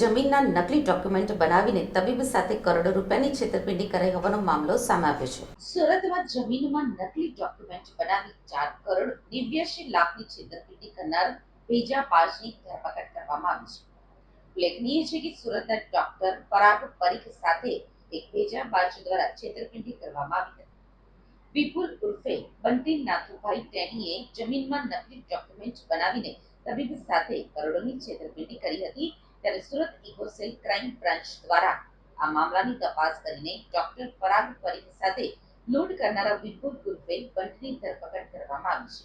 જમીનના નકલી ડોક્યુમેન્ટ બનાવીને તબીબ સાથે કરોડો રૂપિયાની છેતરપિંડી કરાઈ હોવાનો મામલો સામે આવ્યો છે. સુરતમાં જમીનમાં નકલી ડોક્યુમેન્ટ બનાવી ચાર કરોડ નેવ્યાસી લાખની છેતરપિંડી કરનાર ભેજા બાજની ધરપકડ કરવામાં આવી છે. ઉલ્લેખનીય છે કે સુરતના ડોક્ટર પરાગ પરીખ સાથે એક ભેજા બાજ દ્વારા છેતરપિંડી કરવામાં આવી હતી. વિપુલ ઉર્ફે બંટી નાથુભાઈ ટેણીએ જમીનમાં નકલી ડોક્યુમેન્ટ બનાવીને તબીબ સાથે કરોડોની છેતરપિંડી કરી હતી. ત્યારે સુરત ઇકોસેલ ક્રાઇમ બ્રાન્ચ દ્વારા આ મામલાની તપાસ કરીને ડોક્ટર પરાગ પરીખ સાથે લૂંટ કરનારા વિપુલ ઉર્ફે બંટની ધરપકડ કરવામાં આવી છે.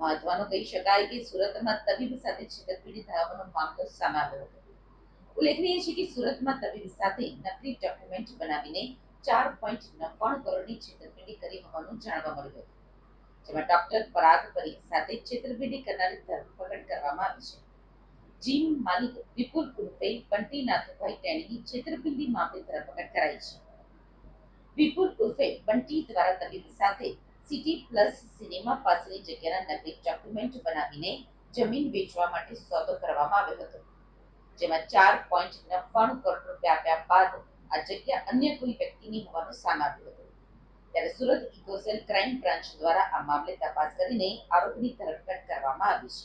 મહત્વનું કહી શકાય કે સુરતમાં તબીબ સાથે છેતરપિંડી થવાનો મામલો સામે આવ્યો હતો. ઉલ્લેખનીય છે કે સુરતમાં તબીબ સાથે નકલી ડોક્યુમેન્ટ બનાવીને ચાર પોઈન્ટ નવ્વાણું કરોડની છેતરપિંડી કરી હોવાનું જાણવા મળ્યું હતું. જેમાં ડોક્ટર પરાગ પરીખ સાથે છેતરપિંડી કરનારી ધરપકડ કરવામાં આવી છે. જીમ માલિક વિપુલ ઉર્ફે બંટી નાથુભાઈ તેણીની છેતરપિંડી મામલે ધરપકડ કરાઈ છે. વિપુલ ઉર્ફે બંટી દ્વારા તબીબ સાથે સિટી પ્લસ સિનેમા પાસેની જગ્યાના નકલી ડોક્યુમેન્ટ બનાવીને જમીન વેચવા માટે સોદો કરવામાં આવ્યો હતો. જેમાં ચાર પોઈન્ટ નવ્વાણું કરોડ રૂપિયા આપ્યા બાદ આ જગ્યા અન્ય કોઈ વ્યક્તિની હોવાનું સામે આવ્યું હતું. ત્યારે સુરત ઇકોસેલ ક્રાઇમ બ્રાન્ચ દ્વારા આ મામલે તપાસ કરીને આરોપીની ધરપકડ કરવામાં આવી છે.